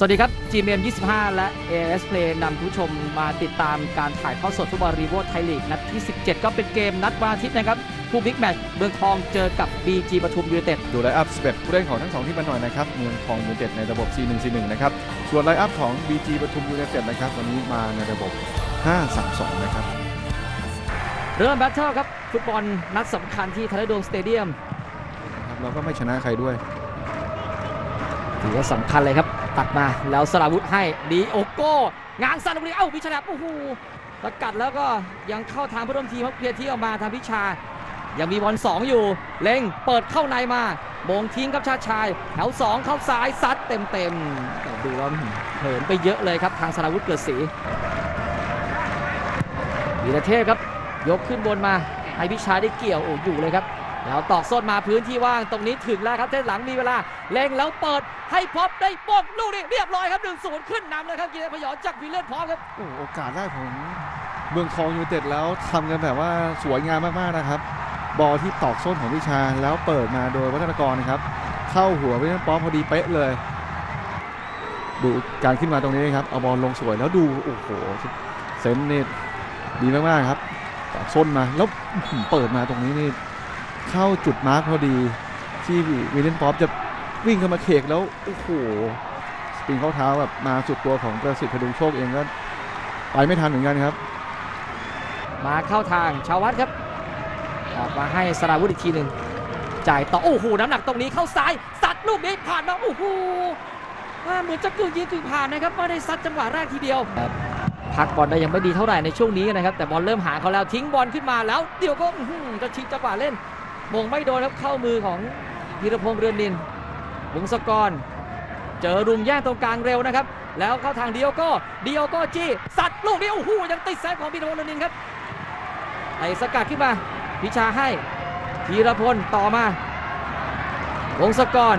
สวัสดีครับ GMM 25 และ AS Play นำผู้ชมมาติดตามการถ่ายทอดสดฟุตบอลรีโวไทยลีกนัดที่ 17 ก็เป็นเกมนัดวันอาทิตย์นะครับผู้บิ๊กแมตช์เมืองทองเจอกับ BG ปทุมยูไนเต็ดดูไลน์อัพ11ผู้เล่นของทั้งสองทีมมาหน่อยนะครับ เมืองทองยูไนเต็ดในระบบ 4-1-4-1 นะครับ ส่วนไลน์อัพของ BG ปทุมยูไนเต็ดนะครับ วันนี้มาในระบบ 5-3-2 นะครับ เริ่มแบทเทิลครับฟุตบอลนัดสำคัญที่ทาราโดมสเตเดียมครับแล้วก็ไม่ชนะใครด้วยถือว่าสำคัญเลยครับ ตัดมาแล้วสราวุธให้ดีโอโก้งานสั้นตรงนี้เอ้าพิชาแลบโอ้โหสกัดแล้วก็ยังเข้าทางผู้ร่วมทีมครับเคลียร์ที่ออกมาทางพิชา ยังมีบอลสองอยู่ เล็งเปิดเข้าในมาโบงทิ้งครับชาชาย แถวสองเข้าซ้ายซัดเต็มเต็มๆแต่ดูแล้วเหินไปเยอะเลยครับทางสราวุธเกิดสีวีรเทพครับ ยกขึ้นบนมาให้พิชาได้เกี่ยวโอ้อยู่เลยครับ แล้วตอกส้นมาพื้นที่ว่างตรงนี้ถึงแล้วครับเส้นหลังมีเวลาเล็งแล้วเปิดให้พบได้ป้องลูกนี้เรียบร้อยครับ1 0ขึ้นนำเลยครับกีฬาพยองจากวิลเลนพร้อมครับโอ้โอกาสได้ของเมืองทองยูเต็ดแล้วทำกันแบบว่าสวยงามมากๆนะครับ บอลที่ตอกส้นของวิชาแล้วเปิดมาโดยวัฒนกรนะครับ เข้าหัววิลเลียนป๊อปพอดีเป๊ะเลย ดูการขึ้นมาตรงนี้ครับเอาบอลลงสวยแล้วดูโอ้โหเซนส์นี่ดีมากๆครับตอกส้นมาแล้วเปิดมาตรงนี้นี่ เข้าจุดมาร์คพอดี ที่วิลเลนป๊อปจะวิ่งเข้ามาเขกแล้วโอ้โหสปริงเข้าเท้าแบบมาสุดตัวของประสิทธิ์พดุงโชคเองก็ไปไม่ทันเหมือนกันครับ มาเข้าทางชาววัดครับออกมาให้สราวุธอีกทีหนึ่งจ่ายต่อโอ้โหน้ำหนักตรงนี้เข้าซ้ายสัดลูกนี้ผ่านมาโอ้โหเหมือนจะกึ่งยิงกึ่งผ่านนะครับไม่ได้ซัดจังหวะแรกทีเดียวพักบอลได้ยังไม่ดีเท่าไหร่ในช่วงนี้นะครับ แต่บอลเริ่มหาเขาแล้วทิ้งบอลขึ้นมาแล้ว เดี๋ยวก็จะชิงจังหวะเล่น มงไม่โดนครับเข้ามือของธีรพงษ์เรือนนินวงศกร เจอรุมแย่งตรงกลางเร็วนะครับ แล้วเข้าทางเดียวก็เดียวก็จี้สัดลูกนี้โอ้โหยังติดแซงของพีรพงษ์เรือนนินครับไอ้สกัดขึ้นมาพิชาให้ธีรพลต่อมาวงศกร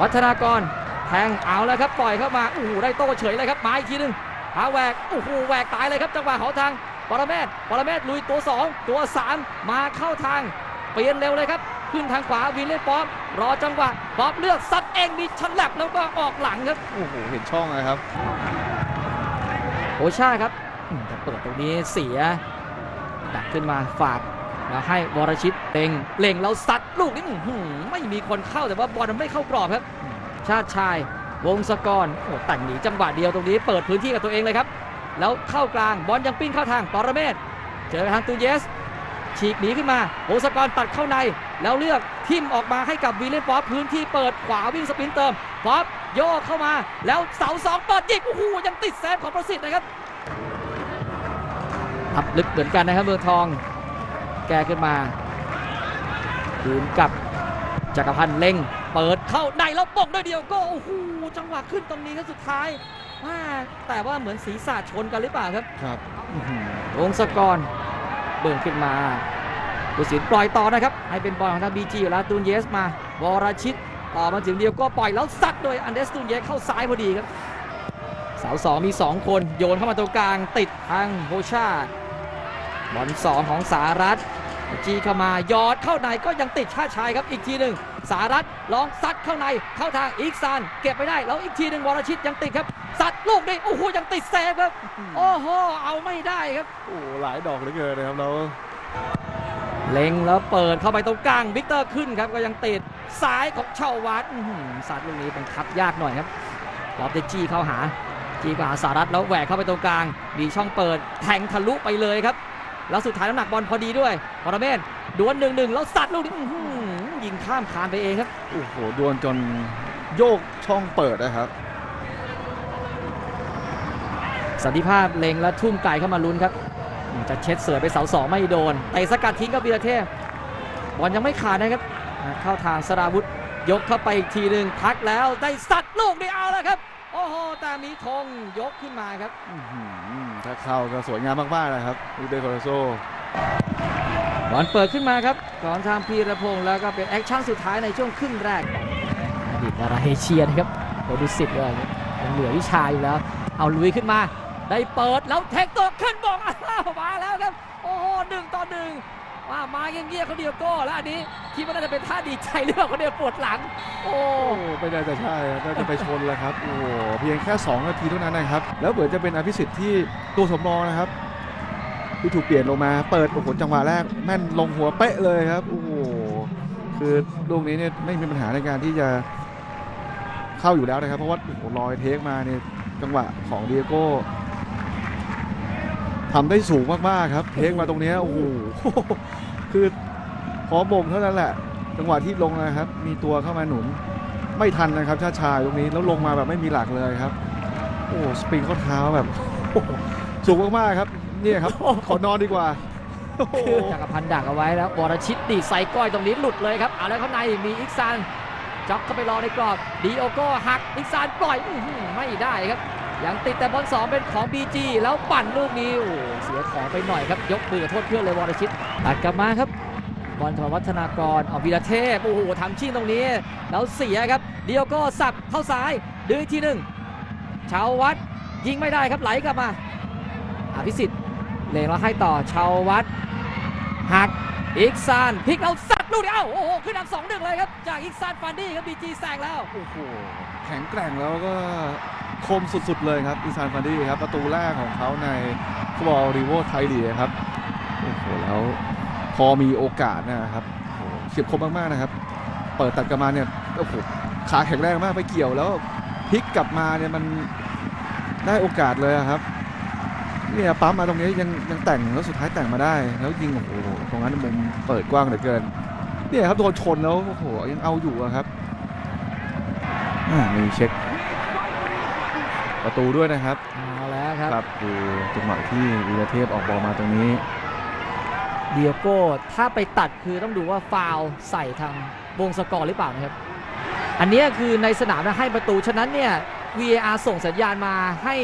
วัฒนากร แทงเอาแล้วครับปล่อยเข้ามาโอ้โหได้โต้เฉยเลยครับมาอีกทีหนึงหาแหวกโอ้โหแหวกตายเลยครับจังหวะขอทางปรเมศปรเมศลุยตัว 2 ตัว 3 มาเข้าทาง เปลี่ยนเร็วเลยครับ ขึ้นทางขวาวินเล่นป๊อปรอจังหวะป๊อปเลือกซัดเองมีฉลับแล้วก็ออกหลังครับโอ้โหเห็นช่องนะครับโอชาครับอืมแต่เปิดตรงนี้เสียดักขึ้นมาฝากแล้วให้วรชิตเล็งเล็งแล้วซัดลูกนี้อื้อหือไม่มีคนเข้าแต่ว่าบอลมันไม่เข้ากรอบครับ ชาติชายวงศกรโอ้แต่งหนีจังหวะเดียวตรงนี้เปิดพื้นที่กับตัวเองเลยครับ แล้วเข้ากลางบอลยังปิ้นเข้าทางปรเมศเจอทางตูเยส ฉีกหนีขึ้นมาวงศกรตัดเข้าใน แล้วเลือกทิมออกมาให้กับวีเลนป๊อปพื้นที่เปิดขวาวิ่งสปรินต์เติมป๊อปโยกเข้ามา แล้วเสาสองเปิดยิงโอ้โหยังติดแซฟของประสิทธิ์นะครับทับลึกเหมือนกันนะครับเมืองทอง แก้ขึ้นมาคืนกับจักรพันธ์เล็งเปิดเข้าในแล้วป่งด้วยเดียวก็โอ้โหจังหวะขึ้นตรงนี้ก็สุดท้ายว่าแต่ว่าเหมือนศีรษะชนกันหรือเปล่าครับ ครับอื้อหือวงศกร เบิ่งขึ้นมาผู้สินปล่อยต่อนะครับ ให้เป็นบอลของทางบีจีอยู่แล้วตูนเยสมาวรชิตต่อมาถึงเดียวก็ปล่อยแล้วซัดโดยอันเดสตูนเยสเข้าซ้ายพอดีครับเสาสองมี 2 คนโยนเข้ามาตรงกลางติดทางโฮชาบอลสองของสารัต จีเข้ามายอดเข้าในก็ยังติดชาติชายครับอีกทีหนึ่งสารัตลองซัดเข้าในเข้าทางอีกซานเก็บไปได้แล้วอีกทีหนึ่งวรชิตยังติดครับซัดลูกนี้โอ้โหยังติดเซฟครับโอ้โหเอาไม่ได้ครับโอ้หลายดอกเหลือเกินนะครับแล้วเล็งแล้วเปิดเข้าไปตรงกลางวิกเตอร์ขึ้นครับก็ยังติดซ้ายของเชาวัดอื้อหือสัตว์ลูกนี้บังคับยากหน่อยครับรอบได้จี้เข้าหาจี้เข้าหาสารัตแล้วแหวกเข้าไปตรงกลางมีช่องเปิดแทงทะลุไปเลยครับ แล้วสุดท้ายน้ำหนักบอลพอดีด้วยปรเมศดวลหนึ่งหนึ่งแล้วสัตว์ลูกนี้อื้อหือยิงข้ามคานไปเองครับโอ้โหดวลจนโยกช่องเปิดนะครับ สันติภาพเล็งแล้วทุ่มไก่เข้ามาลุ้นครับอืมจะเช็ดเสือไปเสาสองไม่โดนเตะสกัดทิ้งกับวีรเทพบอลยังไม่ขาดนะครับอ่าเข้าทางสราวุธยกเข้าไปอีกทีหนึ่งพักแล้วได้สัตว์ลูกได้เอาแล้วครับ โอ้โหแต่มีธงยกขึ้นมาครับอื้อหือ ถ้าเข้าก็สวยงามมากๆนะครับลูเดโคโรโซบอลเปิดขึ้นมาครับของทางพีระพงศ์แล้วก็เป็นแอคชั่นสุดท้ายในช่วงครึ่งแรกอดีตดาราเฮเชียนะครับโปรดุสิตเลยยังเหลือวิชาอยู่แล้ว เอาลุยขึ้นมา ได้เปิดแล้วแทงตัวขึ้นบอกอ้าวมาแล้วครับ โอ้โหหนึ่งต่อหนึ่งว่ามาเงี้ยบๆเขาเดียวก็แล้วอันนี้ คิดว่าน่าจะเป็นท่าดีใจหรือเปล่าเขาเนี่ยปวดหลัง โอ้โอ้ไม่น่าจะใช่ครับน่าจะไปชนแล้วครับโอ้โหเพียงแค่ 2 นาทีเท่านั้นนะครับ แล้วเหมือนจะเป็นอภิสิทธิ์ที่ตัวสำรองนะครับที่ถูกเปลี่ยนลงมาเปิดโอ้โหจังหวะแรกแม่นลงหัวเป๊ะเลยครับโอ้โหคือลูกนี้เนี่ยไม่มีปัญหาในการที่จะเข้าอยู่แล้วนะครับ เพราะว่าโอ้โหลอยเทคมาเนี่ยจังหวะของเดียโก้ทำได้สูงมากๆครับ เทคมาตรงเนี้ยโอ้โหคือ บ่งเท่านั้นแหละ จังหวะที่ลงนะครับ มีตัวเข้ามาหนุนไม่ทันนะครับ ชาชาตรงนี้แล้วลงมาแบบไม่มีหลักเลยครับ โอ้สปริงข้อเท้าแบบสูงมากๆครับเนี่ยครับ ขอนอนดีกว่าจักรพันธ์ดักเอาไว้แล้ววรชิตดีใส่ก้อยตรงนี้หลุดเลยครับเอาแล้วข้างในมีอิกซานจ็อกเข้าไปรอในกรอบดีโอโก้หักอิกซานปล่อยไม่ได้ครับยังติดแต่บอลสองเป็นของ BG แล้วปั่นลูกนี้โอ้เสียของไปหน่อยครับ ยกมือขอโทษเพื่อนเลยวรชิตตัดกลับมาครับ บอลถอนวัฒนากรออกวีรเทพโอ้โหทำชิ่งตรงนี้ แล้วเสียครับ เดีโอโก้สับเข้าซ้ายดื้ออีกทีหนึ่งชาววัดยิงไม่ได้ครับไหลกลับมาอภิสิทธิ์เลงแล้วให้ต่อชาววัดหักอีกซานพลิกเอาสัตว์ลูกเดียวเอาโอ้โหขึ้นนำสองหนึ่งเลยครับ จากอีกซานฟันดี้ครับบีจีแซงแล้วโอ้โหแข็งแกร่งแล้วก็คมสุดๆเลยครับอีซานฟันดี้ครับประตูแรกของเขาในฟุตบอลรีโวไทยลีกครับโอ้โหแล้ว พอมีโอกาสนะครับโอ้โหเฉียบคมมากๆนะครับ เปิดตัดกลับมาเนี่ยโอ้โหขาแข็งแรงมากไปเกี่ยวแล้วพลิกกลับมาเนี่ยมันได้โอกาสเลยอะครับเนี่ยปั๊มมาตรงนี้ยังยังแต่งแล้วสุดท้ายแต่งมาได้ แล้วยิงโอ้โหตรงนั้นมุมเปิดกว้างเหลือเกินเนี่ยครับโดนชนแล้วโอ้โหยังเอาอยู่อะครับอ่ามีเช็ค ประตูด้วยนะครับเอาแล้วครับครับดูจังหวะที่วีรเทพออกบอลมาตรงนี้ เดียโก้ถ้าไปตัดคือต้องดูว่าฟาวล์ใส่ทางวงสกอร์หรือเปล่านะครับ อันเนี้ยคือในสนามนะให้ประตู ฉะนั้นเนี่ย VAR ส่งสัญญาณมาให้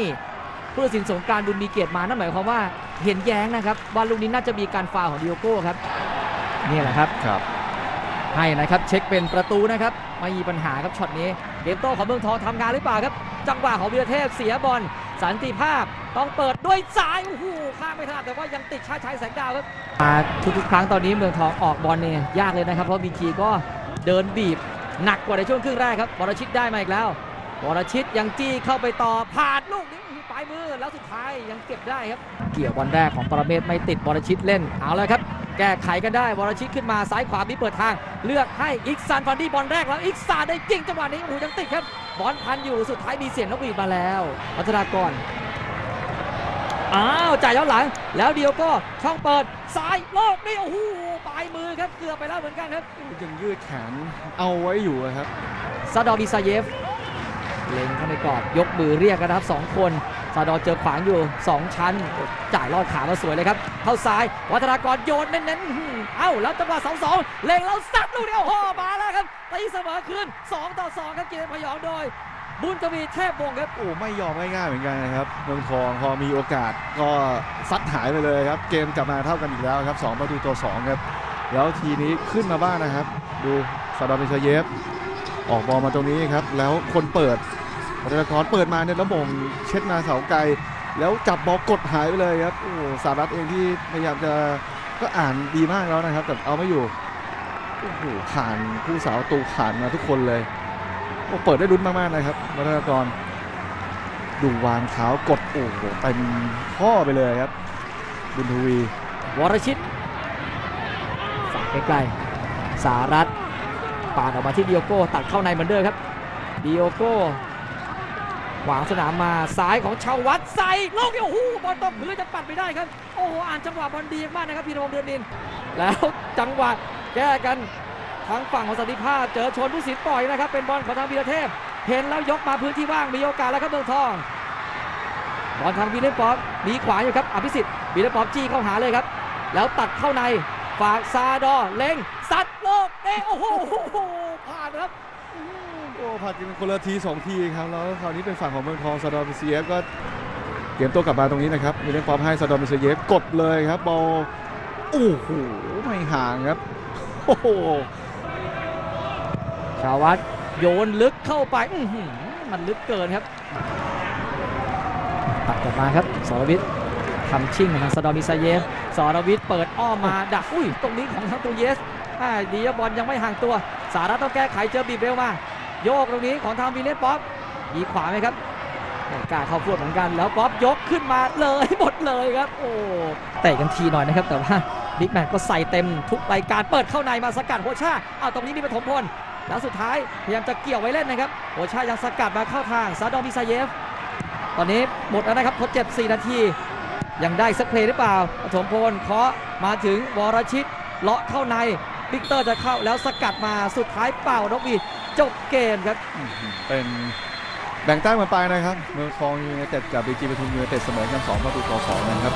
ผู้ตัดสินสงกรารบุญมีเกียรติมา นั่นหมายความว่าเห็นแย้งนะครับ ว่าลูกนี้น่าจะมีการฟาวล์ของเดียโก้ครับ นี่แหละครับครับ ให้นะครับเช็คเป็นประตูนะครับ ไม่มีปัญหาครับช็อตนี้เกมโต้ของเมืองทองทำงานหรือเปล่าครับ จังหวะของวีรเทพเสียบอล สันติภาพต้องเปิดด้วยซ้ายโอ้โหข้ามไม่ถนัดแต่ว่ายังติดชาติชายแสงดาวครับมาทุกๆครั้งตอนนี้เมืองทองออกบอลเนี่ยยากเลยนะครับ เพราะบีจีก็เดินบีบหนักกว่าในช่วงครึ่งแรกครับวรชิตได้มาอีกแล้ววรชิตยังจี้เข้าไปต่อผ่านลูกนี้อื้อปลายมือแล้วสุดท้ายยังเก็บได้ครับ เกี่ยวบอลแรกของปรเมศไม่ติดวรชิตเล่นเอาเลยครับแก้ไขกันได้วรชิตขึ้นมาซ้ายขวามีเปิดทาง เลือกให้อิกซานฟันดี้บอลแรกแล้วอิกซานได้จริงจังหวะนี้โอ้โหยังติดครับ บอลพันอยู่สุดท้ายมีเสียงนกหวีดมาแล้วพัฒนากรอ้าวจ่ายย้อนหลัง แล้วเดียวก็ช่องเปิดซ้ายโลกนี่โอ้โหปลายมือครับเกือบไปแล้วเหมือนกันครับยังยืดแขนเอาไว้อยู่อะครับซาดอร์บิซาเยฟเล็งเข้าในกรอบยกมือเรียกกันนะครับสองคนซาดอร์เจอขวางอยู่ 2 ชั้น จ่ายลอดขามาสวยเลยครับ เข้าซ้าย วัฒนากรโยนเน้นๆอื้อหือเอ้า แล้วจังหวะ2 2เล็งแล้วซัดลูกเดียวโอ้โหมาแล้วครับ ตีเสมอคืน2ต่อ2ครับเกมพยองโดย บุญทวีเทพวงศ์ครับ โอ้ไม่ยอมง่ายๆเหมือนกันนะครับเมืองทองพอมีโอกาสก็ซัดหายไปเลยครับ เกมกลับมาเท่ากันอีกแล้วครับสองประตูต่อสองครับแล้วทีนี้ขึ้นมาบ้างนะครับ ดูซาดามิชเยฟออกบอลมาตรงนี้ครับ แล้วคนเปิดพัฒนากรเปิดมาเนี่ยแล้วมงเช็ดมาเสาไกล แล้วจับบอลกดหายไปเลยครับโอ้สารัตเองที่พยายามจะก็อ่านดีมากแล้วนะครับ แต่เอาไม่อยู่ โอ้โหผ่านผู้สาวตูผ่านมาทุกคนเลยโอ้เปิดได้ลุ้นมากๆนะครับวัฒนากร ดูวางเท้ากดโอ้โหเต็มข้อไปเลยครับ บุญทวีวรชิตฝากใกล้ๆสารัตปาดออกมาที่ดิโอโก้ตัดเข้าในเหมือนเดิมครับดิโอโก้ขวางสนามมาซ้ายของชาววัดใส่ลูกเดียวโอ้โหบอลตกพื้นจะปัดไม่ได้ครับ โอ้โหอ่านจังหวะบอลดีมากนะครับพีรพงษ์เดือนดิน แล้วจังหวะ แก้กันทางฝั่งของสันติภาพเจอชนผู้สินปล่อยนะครับ เป็นบอลของทางวีรเทพ เห็นแล้วยกมาพื้นที่ว่างมีโอกาสแล้วครับเมืองทองบอลทางวีเลนป๊อปมีขวาอยู่ครับอภิสิทธิ์วีเลนป๊อปจี้เข้าหาเลยครับ แล้วตัดเข้าในฝากซาดอเล็งซัดโลกเอโอ้โหผ่านครับโอ้ผัดกันคนละทีสองทีครับแล้วคราวนี้เป็นฝั่งของเมืองทองซาดอมิเซียฟก็เกมตัวกลับมาตรงนี้นะครับมีเลนป๊อปให้ซาดอมิเซียฟกดเลยครับบอลโอ้โหไม่ห่างครับ โหชาววัดโยนลึกเข้าไปมันลึกเกินครับ ตัดกลับมาครับสรวิทย์ทำชิ่งของทางสดอมิซาเยฟสรวิทย์เปิดอ้อมมาดักอุ้ยตรงนี้ของทางตูเยสดีบอลยังไม่ห่างตัว สารัตต้องแก้ไขเจอบีบเร็วมา โยกตรงนี้ของทางวิลเลนป๊อปยีขวาไหมครับกล้าเข้าพวดเหมือนกันแล้วป๊อปยกขึ้นมาเลยหมดเลยครับ โอ้เตะกันทีหน่อยนะครับ แต่ว่า บิ๊กแมนก็ใส่เต็มทุกรายการเปิดเข้าในมาสกัดโฮชาเอาตรงนี้นี่ปฐมพลแล้วสุดท้ายพยายามจะเกี่ยวไว้เล่นนะครับโฮชายังสกัดมาเข้าทางซาดอมบิซาเยฟ ตอนนี้หมดแล้วนะครับทดเจ็บ 4 นาที ยังได้สักเพลย์หรือเปล่าปฐมพลเคาะมาถึงวรชิตเลาะเข้าในวิกเตอร์จะเข้าแล้วสกัดมาสุดท้ายเป่านกหวีจบเกมครับ เป็นแบ่งแต้มกันไปนะครับ เมืองทองยูไนเต็ดกับบีจีปทุมยูไนเต็ดเสมอกัน2ประตูต่อ2นะครับ